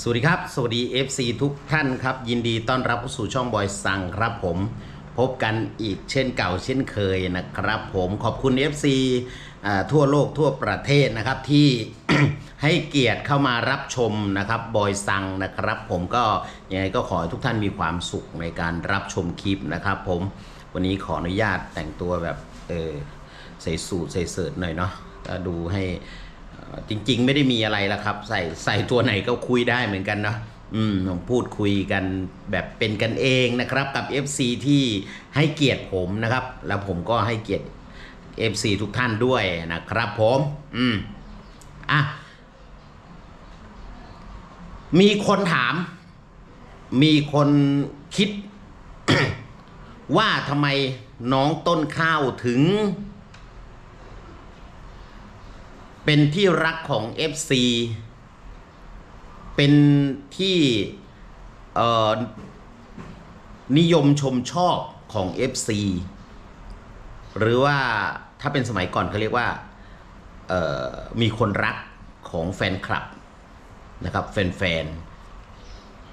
สวัสดีครับ สวัสดี FC ทุกท่านครับ ยินดีต้อนรับเข้าสู่ช่องบอยสังครับผม พบกันอีกเช่นเก่าเช่นเคยนะครับผมขอบคุณ FC ทั่วโลกทั่วประเทศนะครับที่ให้เกียรติเข้ามารับชมนะครับบอยสังนะครับผมก็ยังไงก็ขอให้ทุกท่านมีความสุขในการรับชมคลิปนะครับผมวันนี้ขออนุญาตแต่งตัวแบบเออใส่สูทใส่เสิร์ตหน่อยเนาะดูให้ จริง ๆ ไม่ได้มีอะไรละครับ ใส่ใส่ตัวไหนก็คุยได้เหมือนกันเนาะอืมผมพูดคุยกันแบบเป็นกันเองนะครับ กับ FC ที่ให้เกียรติผมนะครับ แล้วผมก็ให้เกียรติ FC ทุกท่านด้วยนะครับผม อืมอะมีคนถาม มีคนคิด ว่าทำไมน้องต้นข้าวถึง เป็นที่รักของ FC เป็นที่นิยมชมชอบของ FC หรือว่าถ้าเป็นสมัยก่อนเขาเรียกว่ามีคนรักของแฟนคลับนะครับแฟน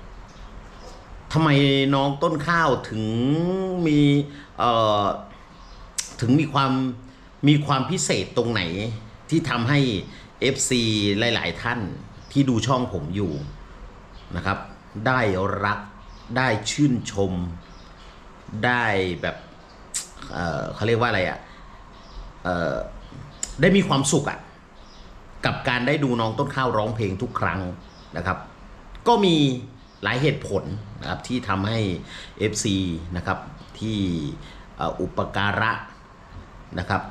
ๆทำไมน้องต้นข้าวถึงมีถึงมีความมีความพิเศษตรงไหน ที่ทำให้ FC หลาย ๆ ท่านที่ดูช่องผมอยู่นะครับ ได้รักได้ชื่นชม ได้แบบเเขาเรียกว่าอะไรอะ่ะได้มีความสุขอะ่ะกับการได้ดูน้องต้นข้าวร้องเพลงทุกครั้งนะครับ ก็มีหลายเหตุผลนะครับที่ทำให้ FC นะครับที่อุปการะนะครับ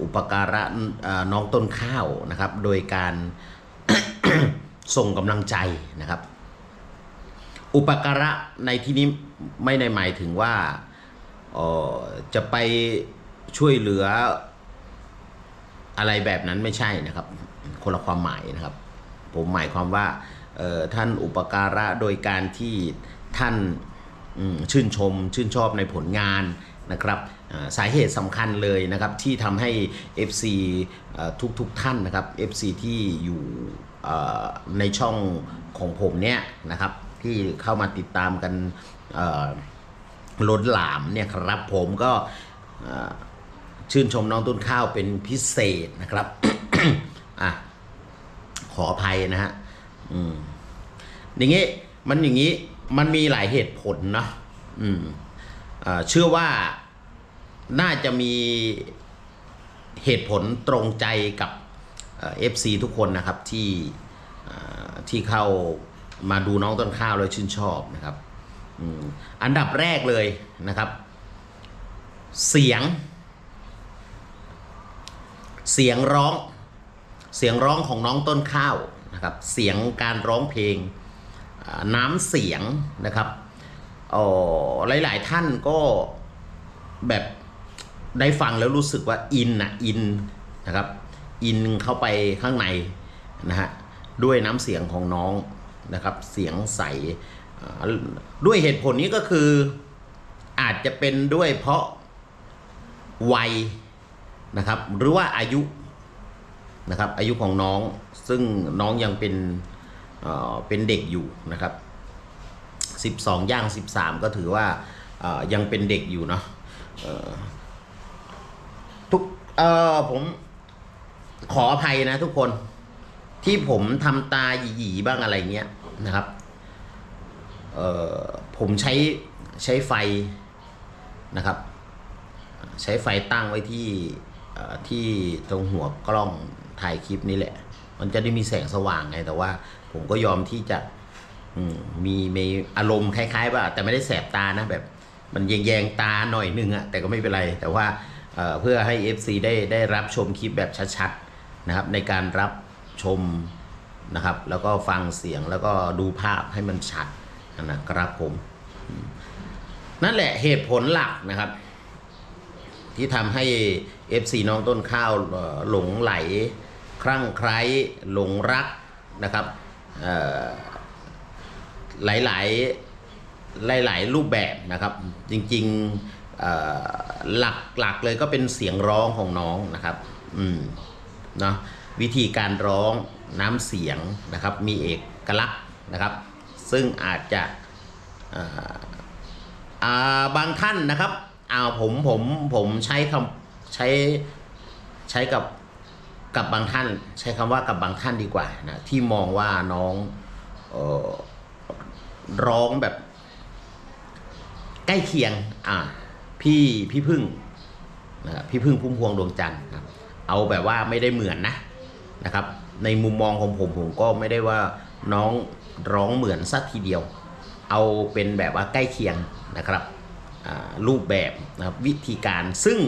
อุปการะน้องต้นข้าวนะครับ โดยการส่งกำลังใจนะครับ อุปการะในที่นี้ไม่ได้หมายถึงว่าจะไปช่วยเหลืออะไรแบบนั้นไม่ใช่นะครับ คนละความหมายนะครับ ผมหมายความว่าท่านอุปการะโดยการที่ท่านชื่นชมชื่นชอบในผลงาน นะครับสาเหตุสำคัญเลยนะครับที่ทำให้ FC เอ่อทุกๆท่านนะครับ FC ที่อยู่ในช่องของผมเนี่ยนะครับที่เข้ามาติดตามกันล้นหลามเนี่ยครับผมก็ชื่นชมน้องต้นข้าวเป็นพิเศษนะครับอะขออภัยนะฮะอืมอย่างงี้มันอย่างงี้มันมีหลายเหตุผลเนาะอืม เชื่อว่าน่าจะมีเหตุผลตรงใจกับเอฟซีทุกคนนะครับที่ที่เข้ามาดูน้องต้นข้าวแล้วชื่นชอบนะครับอันดับแรกเลยนะครับ เสียง เสียงร้อง เสียงร้องของน้องต้นข้าวนะครับ เสียงการร้องเพลงน้ำเสียงนะครับ ออหลาย ๆ ท่านก็แบบได้ฟังแล้วรู้สึกว่าอินนะอินนะครับ อินเข้าไปข้างในนะฮะด้วยน้ำเสียงของน้องนะครับ เสียงใสด้วยเหตุผลนี้ก็คืออาจจะเป็นด้วยเพราะวัยนะครับ หรือว่าอายุนะครับอายุของน้องซึ่งน้องยังเป็นเเป็นเด็กอยู่นะครับ 12 ย่าง 13 ก็ถือว่ายังเป็นเด็กอยู่เนาะทุกเออผมขออภัยนะทุกคนที่ผมทำตาหยีๆบ้างอะไรเงี้ยนะครับเออผมใช้ใช้ไฟนะครับ ใช้ไฟตั้งไว้ที่ที่ตรงหัวกล้องถ่ายคลิปนี้แหละ มันจะได้มีแสงสว่างไงแต่ว่าผมก็ยอมที่จะ มีมีอารมณ์คล้ายๆ ว่า แต่ไม่ได้แสบตานะแบบ มันแยงๆตาหน่อยนึงอะแต่ก็ไม่เป็นไร แต่ว่าเพื่อให้ FC ได้ได้รับชมคลิปแบบชัดๆนะครับ ในการรับชมนะครับ แล้วก็ฟังเสียงแล้วก็ดูภาพให้มันชัดนะครับผมนั่นแหละเหตุผลหลักนะครับ ที่ทำให้ FC น้องต้นข้าวหลงไหล คลั่งไคล้หลงรักนะครับ หลาย ๆ หลาย ๆ รูปแบบนะครับ จริงๆหลักหลักเลยก็เป็นเสียงร้องของน้องนะครับ อืมเนาะวิธีการร้องน้ำเสียงนะครับ มีเอกลักษณ์นะครับ ซึ่งอาจจะอ่าอาบางท่านนะครับอาผมผมผมใช้คำใช้ใช้กับกับบางท่าน ใช้คำว่ากับบางท่านดีกว่านะที่มองว่าน้องเออ ร้องแบบ ใกล้เคียง อ่า พี่พี่พึ่งนะครับพี่พึ่งพุ่มพวงดวงจันทร์ครับ เอาแบบว่าไม่ได้เหมือนนะนะครับ ในมุมมองของผมผมก็ไม่ได้ว่าน้องร้องเหมือนสักทีเดียว เอาเป็นแบบว่าใกล้เคียงนะครับรูปแบบนะครับวิธีการซึ่ง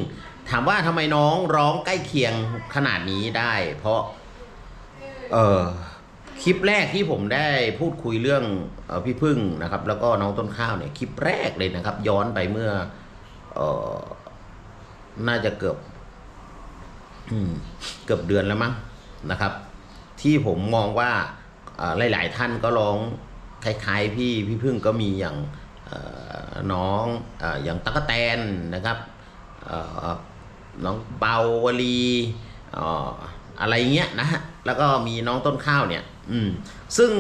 ถามว่าทำไมน้องร้องใกล้เคียงขนาดนี้ได้ เพราะ เออ คลิปแรกที่ผมได้พูดคุยเรื่องอพี่พึ่งนะครับ แล้วก็น้องต้นข้าวเนี่ยคลิปแรกเลยนะครับ ย้อนไปเมื่อออน่าจะเกือบเกือบเดือนแล้วมั้งนะครับ ที่ผมมองว่าหลาย ๆ ท่านก็ร้องคล้าย ๆ พี่พี่พึ่งก็มีอย่างน้องออย่างตั๊กแตนนะครับน้องเปาวลีออะไรเงี้ยนะฮะแล้วก็มีน้องต้นข้าวเนี่ย อืมซึ่ง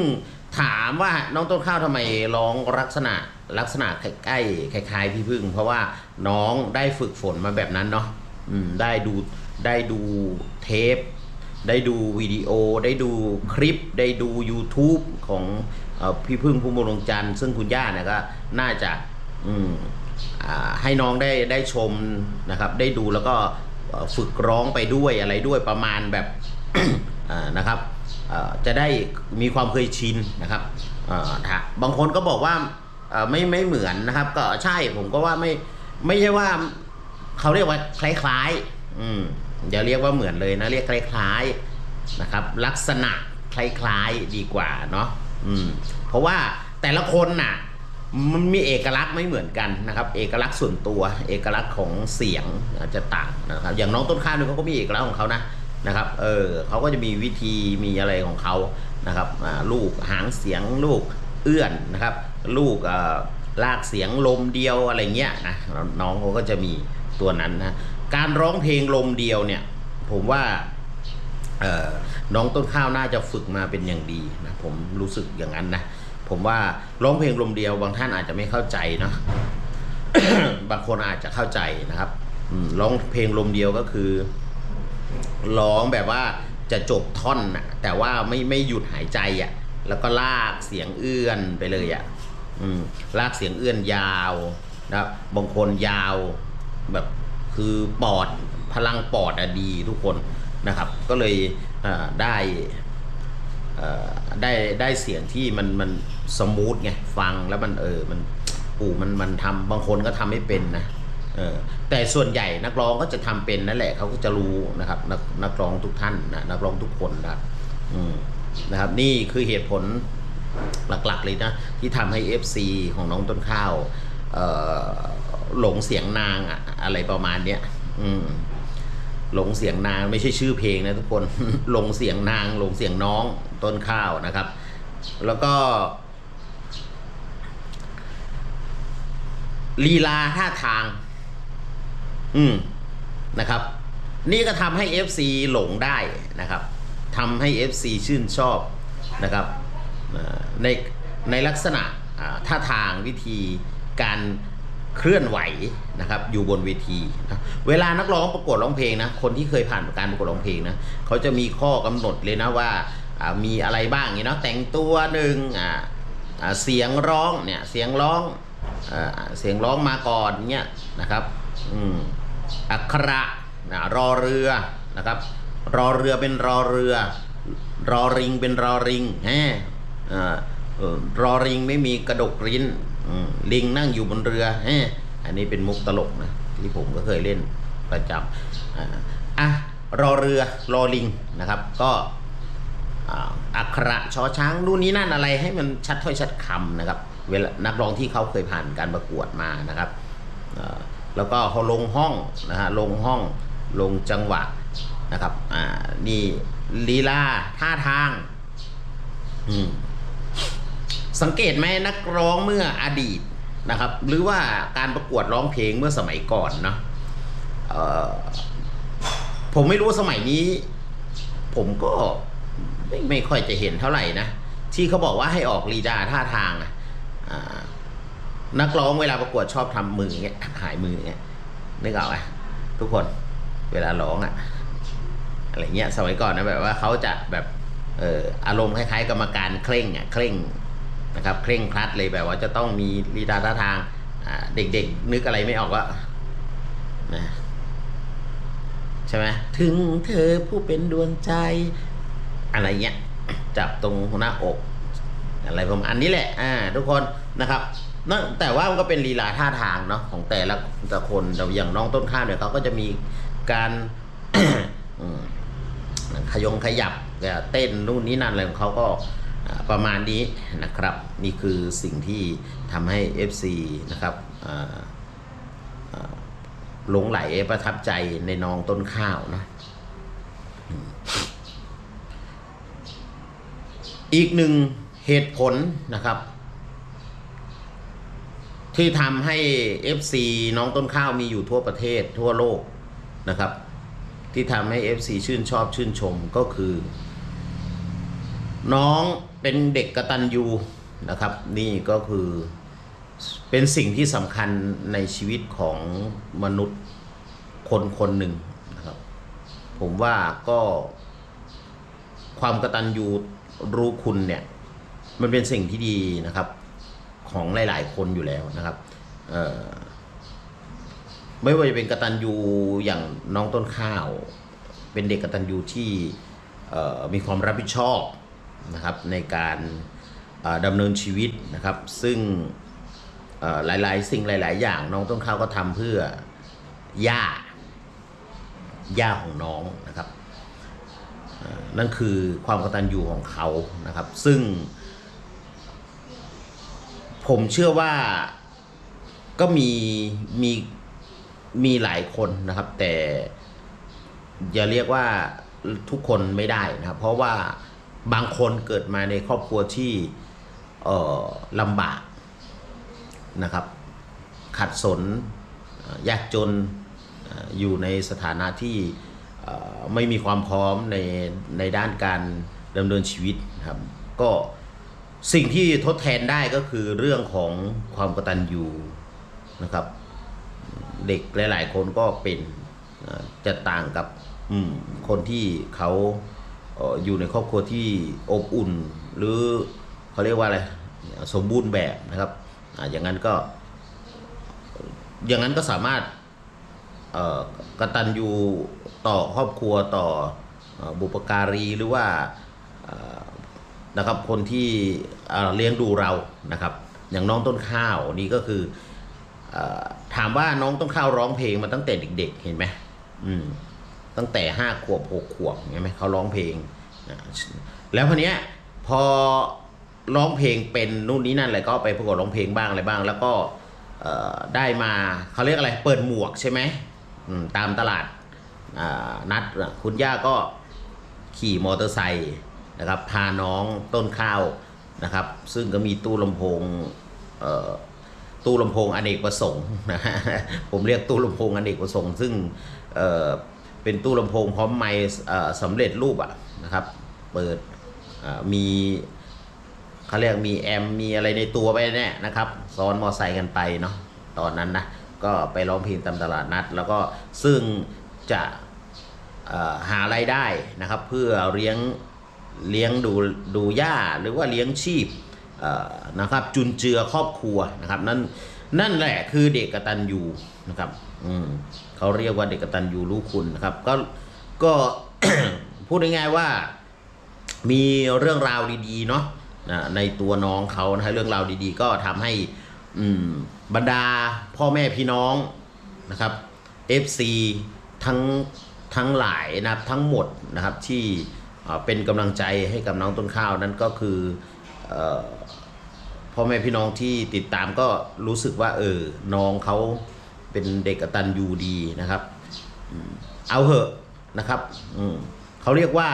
ถามว่าน้องต้นข้าวทำไมร้องลักษณะลักษณะใกล้ๆคล้ายๆพี่พึ่ง เพราะว่าน้องได้ฝึกฝนมาแบบนั้นเนาะอืมได้ดูได้ดูเทป ได้ดูวิดีโอ ได้ดูคลิป ได้ดู YouTube ของอพี่พึ่งภูมิวงจันทร์ซึ่งคุณย่าเนี่ยก็น่าจะอืมให้น้องได้ได้ชมนะครับ ได้ดูแล้วก็ฝึกร้องไปด้วยอะไรด้วยประมาณแบบนะครับ จะได้มีความเคยชินนะครับาบางคนก็บอกว่าไม่ไม่เหมือนนะครับ ก็ใช่ผมก็ว่าไม่ไม่ใช่ว่าเขาเรียกว่าคล้ายๆอืมอย่าเรียกว่าเหมือนเลยนะเรียกคล้ายๆนะครับ ลักษณะคล้ายๆดีกว่าเนาะอืมเพราะว่าแต่ละคนน่ะมันมีเอกลักษณ์ไม่เหมือนกันนะครับ เอกลักษณ์ส่วนตัว เอกลักษณ์ของเสียงจจะต่างนะครับ อย่างน้องต้นข้าวเนี่ยเขาก็มีเอกลักษณ์ของเขานะ นะครับ เออเขาก็จะมีวิธีมีอะไรของเขานะครับลูกหางเสียงลูกเอื้อนนะครับ ลูกลากเสียงลมเดียวอะไรเงี้ยนะน้องเขาก็จะมีตัวนั้นนะการร้องเพลงลมเดียวเนี่ย ผมว่าน้องต้นข้าวน่าจะฝึกมาเป็นอย่างดีนะผมรู้สึกอย่างนั้นนะผมว่าร้องเพลงลมเดียวบางท่านอาจจะไม่เข้าใจเนาะบางคนอาจจะเข้าใจนะครับร้องเพลงลมเดียวก็คือ ร้องแบบว่าจะจบท่อนนะแต่ว่าไม่ไม่หยุดหายใจอะ่ะแล้วก็ลากเสียงเอื้อนไปเลยอะ่ะอืมลากเสียงเอื้อนยาวนะบางคนยาวแบบคือปอดพลังปอดอะดีทุกคนนะครับ ก็เลยได้ได้ได้เสียงที่มันมันสมูทไงฟังแล้วมันเออมันปู่มันมันทำบางคนก็ทำไม่เป็นนะ แต่ส่วนใหญ่นักร้องก็จะทำเป็นนั่นแหละเขาก็จะรู้นะครับ นักนักร้องทุกท่านนะนักร้องทุกคนนะครับนะครับ นี่คือเหตุผลหลักๆเลยนะ ที่ทำให้ FC ของน้องต้นข้าวหลงเสียงนางอะอะไรประมาณเนี้ยอืมหลงเสียงนางไม่ใช่ชื่อเพลงนะทุกคนหลงเสียงนางหลงเสียงน้องต้นข้าวนะครับ แล้วก็ลีลาท่าทาง อืมนะครับ นี่ก็ทำให้ FC หลงได้นะครับทำให้ FC ชื่นชอบนะครับในในลักษณะท่าทางวิธีการเคลื่อนไหวนะครับอยู่บนเวทีนะเวลานักร้องประกวดร้องเพลงนะคนที่เคยผ่านการประกวดร้องเพลงนะเขาจะมีข้อกำหนดเลยนะว่ามีอะไรบ้างเนาะแต่งตัวหนึ่งเสียงร้องเนี่ยเสียงร้องอเสียงร้องมาก่อนเนี่ยนะครับ อืม อักขระนะรอเรือนะครับ รอเรือเป็นรอเรือ รอริงเป็นรอริงแฮะอ่อรอริงไม่มีกระดกริ้นลิงนั่งอยู่บนเรือแฮะอันนี้เป็นมุกตลกนะที่ผมก็เคยเล่นประจำอ่าอะรอเรือรอลิงนะครับ ก็อักขระชอช้างนู่นนี่นั่นอะไรให้มันชัดถ้อยชัดคำนะครับ เวลานักร้องที่เขาเคยผ่านการประกวดมานะครับอ่อ แล้วก็เขาลงห้องนะฮะลงห้องลงจังหวะนะครับอ่านี่ลีลาท่าทางอืมสังเกตไหมนักร้องเมื่ออดีตนะครับ หรือว่าการประกวดร้องเพลงเมื่อสมัยก่อนเนาะเอ่อผมไม่รู้สมัยนี้ ผมก็ไม่ไม่ค่อยจะเห็นเท่าไหร่นะ ที่เขาบอกว่าให้ออกลีดาท่าทางอะอ่า นักร้องเวลาประกวดชอบทำมืออย่างเงี้ยหายมืออย่างเงี้ยนึกออกไหมทุกคนเวลาร้องอะอะไรเงี้ยสมัยก่อนนะแบบว่าเขาจะแบบเอออารมณ์คล้ายๆ กรรมการเคร่งอะเคร่งนะครับเคร่งครัดเลยแบบว่าจะต้องมีลีดาท่าทางเด็กๆ นึกอะไรไม่ออกก็นะใช่ไหมถึงเธอผู้เป็นดวงใจ อะไรเงี้ยจับตรงหน้าอก อะไรประมาณนี้แหละ อ่า ทุกคนนะครับ นั่นแต่ว่ามันก็เป็นลีลาท่าทางเนาะของแต่ละแต่คนแต่อย่างน้องต้นข้าวเนี่ยเขาก็จะมีการ ขยงขยับเต้นนู่นนี่นั่นอะไรของเขาก็ประมาณนี้นะครับ นี่คือสิ่งที่ทำให้ FC นะครับหลงไหลประทับใจในน้องต้นข้าวนะอีกหนึ่งเหตุผลนะครับ ที่ทำให้ FC น้องต้นข้าวมีอยู่ทั่วประเทศทั่วโลกนะครับ ที่ทำให้ FC ชื่นชอบชื่นชมก็คือ น้องเป็นเด็กกระตัญญูนะครับ นี่ก็คือเป็นสิ่งที่สำคัญในชีวิตของมนุษย์คนคนหนึ่งนะครับ ผมว่าก็ความกระตัญญูรู้คุณเนี่ย มันเป็นสิ่งที่ดีนะครับ ของหลาย ๆ คนอยู่แล้วนะครับเออไม่ว่าจะเป็นกตัญญูอย่างน้องต้นข้าว เป็นเด็กกตัญญูที่มีความรับผิดชอบนะครับในการดำเนินชีวิตนะครับ ซึ่งหลายๆ สิ่งหลาย ๆ อย่างน้องต้นข้าวก็ทำเพื่อย่าย่าของน้องนะครับ นั่นคือความกตัญญูของเขานะครับ ซึ่ง ผมเชื่อว่าก็มีมีมีหลายคนนะครับ แต่อย่าเรียกว่าทุกคนไม่ได้นะครับ เพราะว่าบางคนเกิดมาในครอบครัวที่เอ่อลำบากนะครับ ขัดสนยากจนอยู่ในสถานะที่ไม่มีความพร้อมในในด้านการดำเนินชีวิตครับก็ สิ่งที่ทดแทนได้ก็คือเรื่องของความกตัญญูนะครับ เด็กหลาย ๆ คนก็เป็นจะต่างกับคนที่เขาอยู่ในครอบครัวที่อบอุ่น หรือเขาเรียกว่าอะไรสมบูรณ์แบบนะครับออย่างนั้นก็ อย่างนั้นก็สามารถเอ่อกตัญญูต่อครอบครัวต่อบุปการีหรือว่า นะครับคนที่เลี้ยงดูเรานะครับ อย่างน้องต้นข้าวนี่ก็คืออถามว่าน้องต้นข้าวร้องเพลงมาตั้งแต่เด็ก ๆ เห็นไหมอืมตั้งแต่ห้าขวบหกขวบเห็นไหมเขาร้องเพลงนะแล้วคนเนี้ยพอร้องเพลงเป็นนู่นนี่นั่นอะไรก็ไปประกวดร้องเพลงบ้างอะไรบ้าง แล้วก็ได้มาเขาเรียกอะไรเปิดหมวกใช่ไหมมตามตลาดนัดคุณย่าก็ขี่มอเตอร์ไซค์ นะครับพาน้องต้นข้าวนะครับ ซึ่งก็มีตู้ลำโพงตู้ลำโพงอเนกประสงค์นะฮะผมเรียกตู้ลำโพงอเนกประสงค์ ซึ่งเเป็นตู้ลำโพงพร้อมไมค์สำเร็จรูปอะนะครับเปิดมีเขาเรียกมีแอมมีอะไรในตัวไปเนี่ยนะครับซ้อนมอไซค์กันไปเนาะตอนนั้นนะก็ไปร้องเพลงตามตลาดนัด แล้วก็ซึ่งจะหารายได้นะครับ เพื่อเลี้ยง เลี้ยงดูดูย่าหรือว่าเลี้ยงชีพนะครับจุนเจือครอบครัวนะครับนั่นนั่นแหละคือเด็กกตัญญูนะครับอืมเขาเรียกว่าเด็กกตัญญูรู้คุณนะครับก็ก็พูดง่ายๆว่ามีเรื่องราวดีๆเนาะนะในตัวน้องเขานะฮะเรื่องราวดีๆ ก็ทำให้อืมบรรดาพ่อแม่พี่น้องนะครับ FC ทั้งทั้งหลายนะครับทั้งหมดนะครับที่ เอ่อเป็นกำลังใจให้กับน้องต้นข้าวนั่นก็คืออพ่อแม่พี่น้องที่ติดตามก็รู้สึกว่า เออ น้องเขาเป็นเด็กกตัญญูดีนะครับ เอาเหอะนะครับเขาเรียกว่า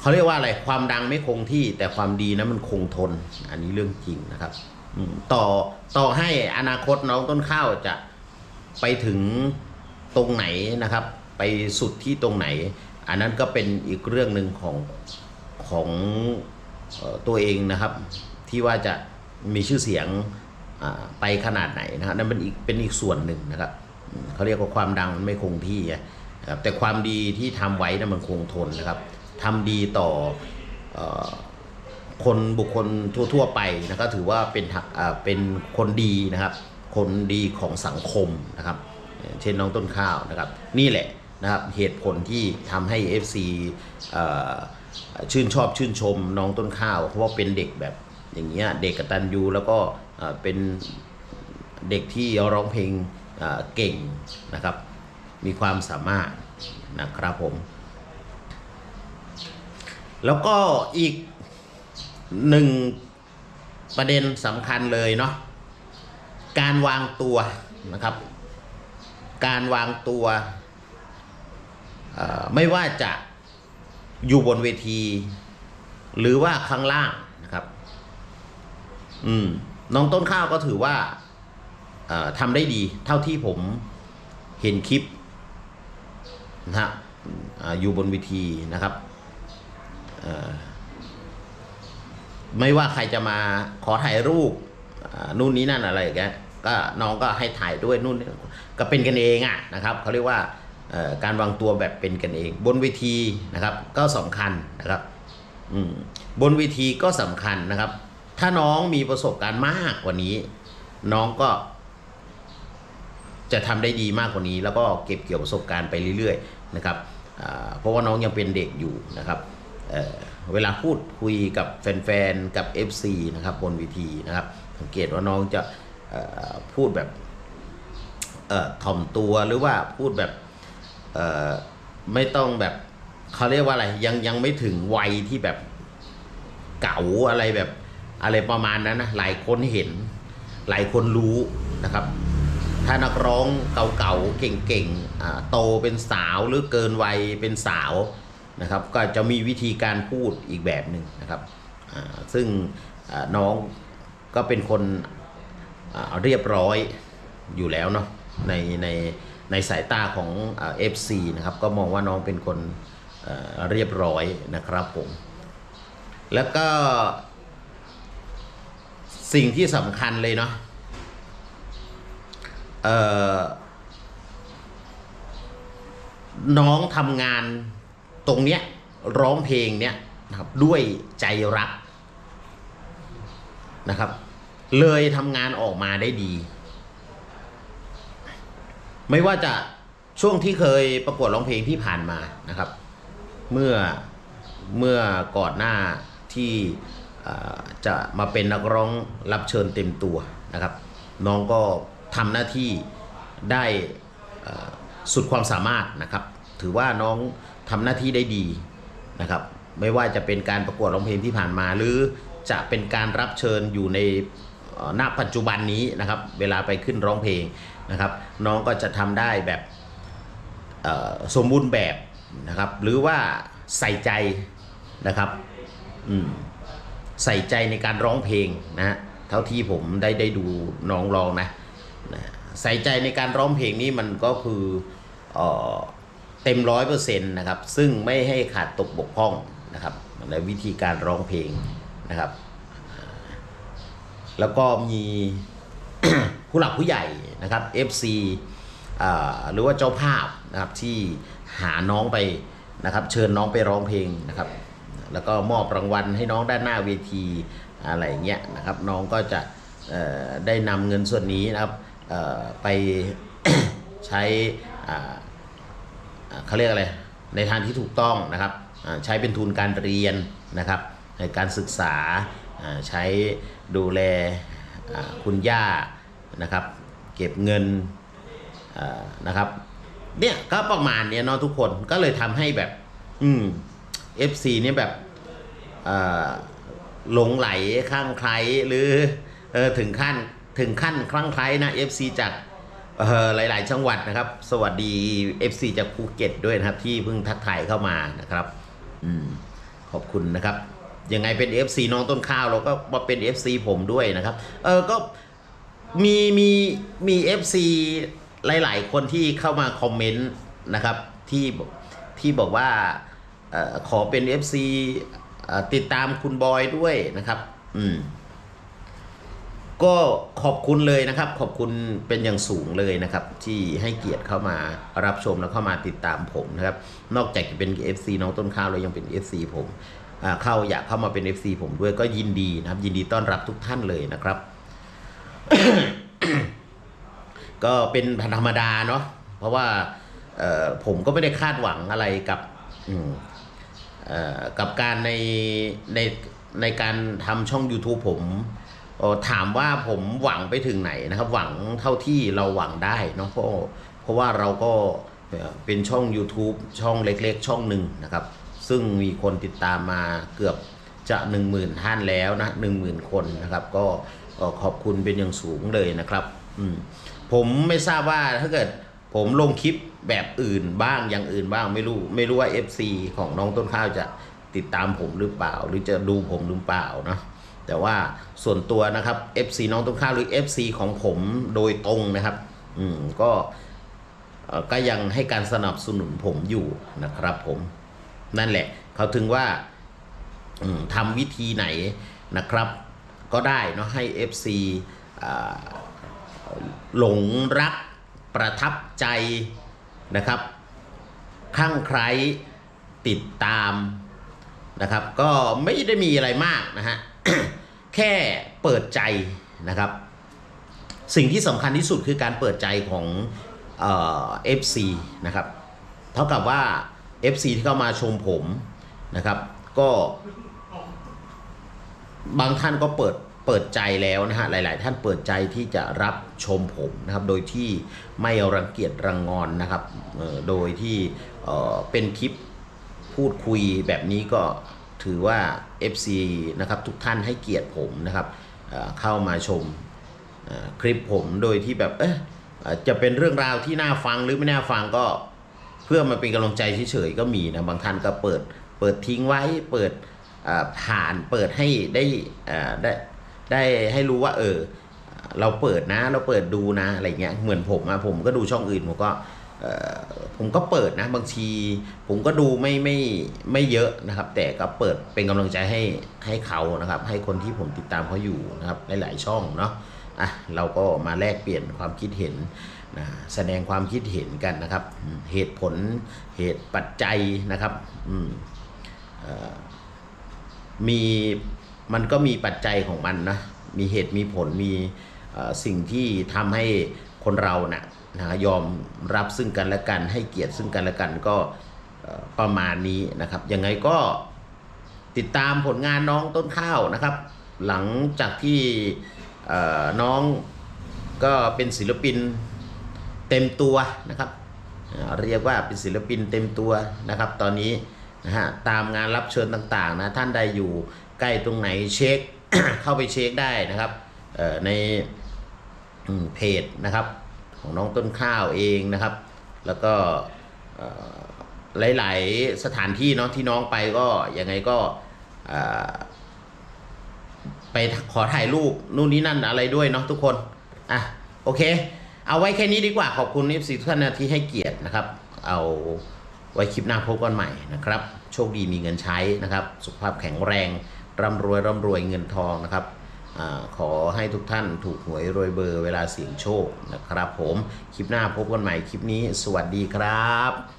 เขาเรียกว่าอะไรความดังไม่คงที่แต่ความดีนะมันคงทน อันนี้เรื่องจริงนะครับต่อต่อให้อนาคตน้องต้นข้าวจะไปถึงตรงไหนนะครับ ไปสุดที่ตรงไหน อันนั้นก็เป็นอีกเรื่องหนึ่งของของออตัวเองนะครับ ที่ว่าจะมีชื่อเสียงไปขนาดไหนนะครับนั่นเป็นอีกเป็นอีกส่วนหนึ่งนะครับเขาเรียกว่าความดังมันไม่คงที่นะครับแต่ความดีที่ทำไว้นะมันคงทนนะครับทำดีต่ออคนบุคคลทั่ว ๆ ไปนะก็ถือว่าเป็นหักเป็นคนดีนะครับ คนดีของสังคมนะครับ เช่นน้องต้นข้าวนะครับ นี่แหละ นะครับเหตุผลที่ทำให้ FC เอ่อชื่นชอบชื่นชมน้องต้นข้าว เพราะว่าเป็นเด็กแบบอย่างเงี้ยเด็กกตัญญูแล้วก็เอ่อเป็นเด็กที่ร้องเพลงเอ่อเก่งนะครับ มีความสามารถนะครับผม แล้วก็อีกหนึ่งประเด็นสำคัญเลยเนาะการวางตัวนะครับ การวางตัว ไม่ว่าจะอยู่บนเวที หรือว่าข้างล่างนะครับ อืมน้องต้นข้าวก็ถือว่าทำได้ดี เท่าที่ผมเห็นคลิปนะฮะอยู่บนเวทีนะครับไม่ว่าใครจะมาขอถ่ายรูปนู่นนี้นั่นอะไรอย่างเงี้ยก็น้องก็ให้ถ่ายด้วยนู่นก็เป็นกันเองอะนะครับเขาเรียกว่า การวางตัวแบบเป็นกันเอง บนเวทีนะครับก็สำคัญนะครับบนเวทีก็สำคัญนะครับ ถ้าน้องมีประสบการณ์มากกว่านี้ น้องก็จะทำได้ดีมากกว่านี้ แล้วก็เก็บเกี่ยวประสบการณ์ไปเรื่อยๆนะครับเพราะว่าน้องยังเป็นเด็กอยู่นะครับเเวลาพูดคุยกับแฟนๆ กับ FC นะครับบนเวทีนะครับสังเกตว่าน้องจะพูดแบบข่อถ่อมตัวหรือว่าพูดแบบ ไม่ต้องแบบเขาเรียกว่าอะไรยังยังไม่ถึงวัยที่แบบเก๋าอะไรแบบอะไรประมาณนั้นนะหลายคนเห็น หลายคนรู้นะครับ ถ้านักร้องเก่าๆเก่งๆโตเป็นสาวหรือเกินวัยเป็นสาวนะครับ ก็จะมีวิธีการพูดอีกแบบหนึ่งนะครับซึ่งน้องก็เป็นคนอ่าเรียบร้อยอยู่แล้วเนาะในใน ในสายตาของเอฟซีนะครับก็มองว่าน้องเป็นคนเรียบร้อยนะครับผมแล้วก็สิ่งที่สำคัญเลยเนาะน้องทำงานตรงเนี้ยร้องเพลงเนี้ยนะครับด้วยใจรักนะครับ เลยทำงานออกมาได้ดี ไม่ว่าจะช่วงที่เคยประกวดร้องเพลงที่ผ่านมานะครับ เมื่อเมื่อก่อนหน้าที่จะมาเป็นนักร้องรับเชิญเต็มตัวนะครับ น้องก็ทำหน้าที่ได้สุดความสามารถนะครับ ถือว่าน้องทำหน้าที่ได้ดีนะครับ ไม่ว่าจะเป็นการประกวดร้องเพลงที่ผ่านมา หรือจะเป็นการรับเชิญอยู่ในเอ่อณปัจจุบันนี้นะครับ เวลาไปขึ้นร้องเพลง นะครับ น้องก็จะทำได้แบบสมบูรณ์แบบนะครับ หรือว่าใส่ใจนะครับอืมใส่ใจในการร้องเพลงนะฮะเท่าที่ผมได้ได้ดูน้องร้องนะนะใส่ใจในการร้องเพลงนี้มันก็คือเออเต็มร้อยเปอร์เซ็นต์นะครับ ซึ่งไม่ให้ขาดตกบกพร่องนะครับในวิธีการร้องเพลงนะครับ แล้วก็มี ผู้หลักผู้ใหญ่นะครับ FC หรือว่าเจ้าภาพนะครับที่หาน้องไปนะครับ เชิญน้องไปร้องเพลงนะครับ แล้วก็มอบรางวัลให้น้องด้านหน้าเวทีอะไรเงี้ยนะครับ น้องก็จะได้นำเงินส่วนนี้นะครับไปใช้เขาเรียกอะไรในทางที่ถูกต้องนะครับใช้เป็นทุนการเรียนนะครับในการศึกษาใช้ดูแลคุณย่า นะครับ เก็บเงินนะครับเนี่ยก็ประมาณเนี้ยเนาะทุกคนก็เลยทำให้แบบ อืม FC เนี่ยแบบหลงไหลข้างใครหรือเออถึงขั้นถึงขั้นคลั่งไคล้นะ FC จากเออหลาย ๆ จังหวัดนะครับ สวัสดี FC จากภูเก็ตด้วยนะครับ ที่เพิ่งทักทายเข้ามานะครับอืมขอบคุณนะครับยังไงเป็น FC น้องต้นข้าวเราก็มาเป็น FC ผมด้วยนะครับ เออก็ มีมีมี FC หลาย ๆ คนที่เข้ามาคอมเมนต์นะครับที่ที่บอกว่าออขอเป็น FC เอ่อติดตามคุณบอยด้วยนะครับ อืม ก็ขอบคุณเลยนะครับ ขอบคุณเป็นอย่างสูงเลยนะครับ ที่ให้เกียรติเข้ามารับชมแล้วเข้ามาติดตามผมนะครับ นอกจากจะเป็น FC น้องต้นข้าวแล้วยังเป็น FC ผมอ่าเข้าอยากเข้ามาเป็น FC ผมด้วยก็ยินดีนะครับ ยินดีต้อนรับทุกท่านเลยนะครับ ก็เป็นธรรมดาเนาะเพราะว่าผมก็ไม่ได้คาดหวังอะไรกับกับการในในในการทำช่อง YouTube ผมถามว่าผมหวังไปถึงไหนนะครับ หวังเท่าที่เราหวังได้เนาะเพราะเพราะว่าเราก็เป็นช่อง YouTube ช่องเล็กๆ ช่องหนึ่งนะครับ ซึ่งมีคนติดตามมาเกือบจะ 1 0,000ท่านแล้วนะ 10,000 คนนะครับ ก็ ขอบคุณเป็นอย่างสูงเลยนะครับอผมไม่ทราบว่าถ้าเกิดผมลงคลิปแบบอื่นบ้างอย่างอื่นบ้างไม่รู้ไม่รู้ว่า FC ของน้องต้นข้าวจะติดตามผมหรือเปล่า หรือจะดูผมหรือเปล่านะแต่ว่าส่วนตัวนะครับ FC น้องต้นข้าวหรือ FC ของผมโดยตรงนะครับ อืมก็ก็ยังให้การสนับสนุนผมอยู่นะครับผมนั่นแหละ เขาถึงว่าทำวิธีไหนนะครับ ก็ได้เนาะให้ FC หลงรักประทับใจนะครับคลั่งไคล้ติดตามนะครับ ก็ไม่ได้มีอะไรมากนะฮะแค่เปิดใจนะครับ สิ่งที่สำคัญที่สุดคือการเปิดใจของเอ่อฟซีนะครับ เท่ากับว่า FC ที่เข้ามาชมผมนะครับ ก็ บางท่านก็เปิดเปิดใจแล้วนะฮะหลาย ๆ ท่านเปิดใจที่จะรับชมผมนะครับ โดยที่ไม่รังเกียจรังงอนนะครับโดยที่เเป็นคลิปพูดคุยแบบนี้ก็ถือว่า FC นะครับทุกท่านให้เกียรติผมนะครับเเข้ามาชมคลิปผมโดยที่แบบเอ๊ะเอ่อจะเป็นเรื่องราวที่น่าฟังหรือไม่น่าฟังก็เพื่อมาเป็นกำลังใจเฉยๆก็มีนะบางท่านก็เปิดเปิดทิ้งไว้เปิด ผ่านเปิดให้ได้ได้ได้ให้รู้ว่า เออ เราเปิดนะ เราเปิดดูนะอะไรเงี้ยเหมือนผมอะผมก็ดูช่องอื่นผมก็ผมก็เปิดนะบางทีผมก็ดูไม่ไม่ไม่เยอะนะครับ แต่ก็เปิดเป็นกำลังใจให้ให้เขานะครับ ให้คนที่ผมติดตามเขาอยู่นะครับหลายๆช่องเนาะอะเราก็มาแลกเปลี่ยนความคิดเห็นนะแสดงความคิดเห็นกันนะครับ เหตุผลเหตุปัจจัยนะครับอืมเอ่อ มีมันก็มีปัจจัยของมันนะมีเหตุมีผลมีสิ่งที่ทำให้คนเรานะนะยอมรับซึ่งกันและกัน ให้เกียรติซึ่งกันและกันก็ประมาณนี้นะครับ ยังไงก็ติดตามผลงานน้องต้นข้าวนะครับ หลังจากที่น้องก็เป็นศิลปินเต็มตัวนะครับ เรียกว่าเป็นศิลปินเต็มตัวนะครับ ตอนนี้ นะฮะตามงานรับเชิญต่างๆนะท่านใดอยู่ใกล้ตรงไหนเช็ค เข้าไปเช็คได้นะครับในเพจนะครับของน้องต้นข้าวเองนะครับ แล้วก็หลาย ๆ สถานที่เนาะที่น้องไปก็ยังไงก็ไปขอถ่ายรูปนู่นนี่นั่นอะไรด้วยเนาะทุกคนอะโอเค เอาไว้แค่นี้ดีกว่าขอบคุณนิฟซีทุกท่านนะที่ให้เกียรตินะครับ เอาไว้คลิปหน้าพบกันใหม่นะครับ โชคดีมีเงินใช้นะครับ สุขภาพแข็งแรงร่ำรวยร่ำรวยเงินทองนะครับอขอให้ทุกท่านถูกหวยรวยเบอร์เวลาเสี่ยงโชคนะครับผม คลิปหน้าพบกันใหม่คลิปนี้ สวัสดีครับ